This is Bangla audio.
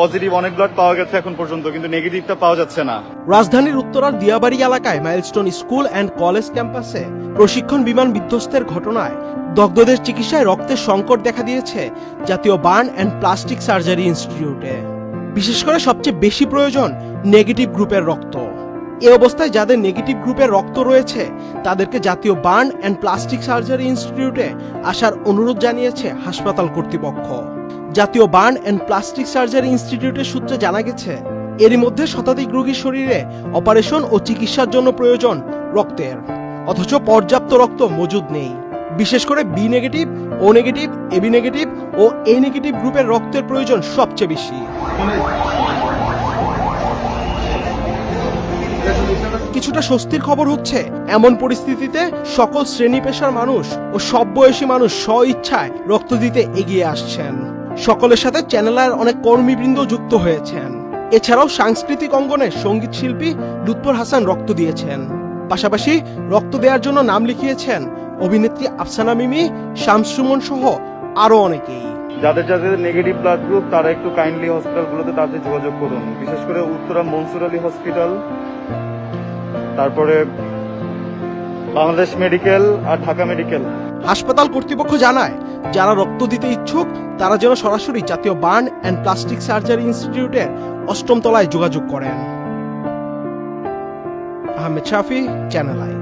পজিটিভ অনেক ব্লাড পাওয়া গেছে এখন পর্যন্ত, কিন্তু নেগেটিভটা পাওয়া যাচ্ছে না। রাজধানীর উত্তরার দিয়াবাড়ি এলাকায় মাইলস্টোন স্কুল অ্যান্ড কলেজ ক্যাম্পাসে প্রশিক্ষণ বিমান বিধ্বস্তের ঘটনায় দগ্ধদের চিকিৎসায় রক্তের সংকট দেখা দিয়েছে জাতীয় বার্ন অ্যান্ড প্লাস্টিক সার্জারি ইনস্টিটিউটে বিশেষ করে সবচেয়ে বেশি প্রয়োজন নেগেটিভ গ্রুপের রক্ত। এ অবস্থায় যাদের নেগেটিভ গ্রুপের রক্ত রয়েছে, তাদেরকে জাতীয় বার্ন অ্যান্ড প্লাস্টিক সার্জারি ইনস্টিটিউটে আসার অনুরোধ জানিয়েছে হাসপাতাল কর্তৃপক্ষ। জাতীয় বার্ন অ্যান্ড প্লাস্টিক সার্জারি ইনস্টিটিউটের সূত্রে জানা গেছে, এরই মধ্যে শতাধিক রোগীর শরীরে অপারেশন ও চিকিৎসার জন্য প্রয়োজন রক্তের। অথচ পর্যাপ্ত রক্ত মজুদ নেই। বিশেষ করে B negative O negative AB negative O A negative গ্রুপের রক্তের প্রয়োজন সবচেয়ে বেশি। কিছুটা স্বস্তির খবর হচ্ছে, এমন পরিস্থিতিতে সকল শ্রেণি পেশার মানুষ ও সব বয়সী মানুষ স্ব ইচ্ছায় রক্ত দিতে এগিয়ে আসছেন। সকলের সাথে চ্যানেলের অনেক কর্মীবৃন্দ যুক্ত হয়েছেন। এছাড়াও সাংস্কৃতিক অঙ্গনে সংগীত শিল্পী লুৎফর হাসান রক্ত দিয়েছেন। পাশাপাশি রক্ত দেওয়ার জন্য নাম লিখিয়েছেন অভিনেত্রী আফসানা মিমি শামসুমন সহ আরও অনেকেই। যাদের যাদের নেগেটিভ ব্লাড গ্রুপ তারা একটু কাইন্ডলি হসপিটালগুলোতে তাদের যোগাযোগ করুন। বিশেষ করে উত্তরা মনসুর আলী হসপিটাল তারপরে বাংলাদেশ মেডিকেল আর ঢাকা মেডিকেল হাসপাতাল কর্তৃপক্ষ জানায় যারা রক্ত দিতে ইচ্ছুক তারা যেন সরাসরি জাতীয় বার্ন অ্যান্ড প্লাস্টিক সার্জারি ইনস্টিটিউটের অষ্টম তলায় যোগাযোগ করেন। Ahmed Shafi, channel I.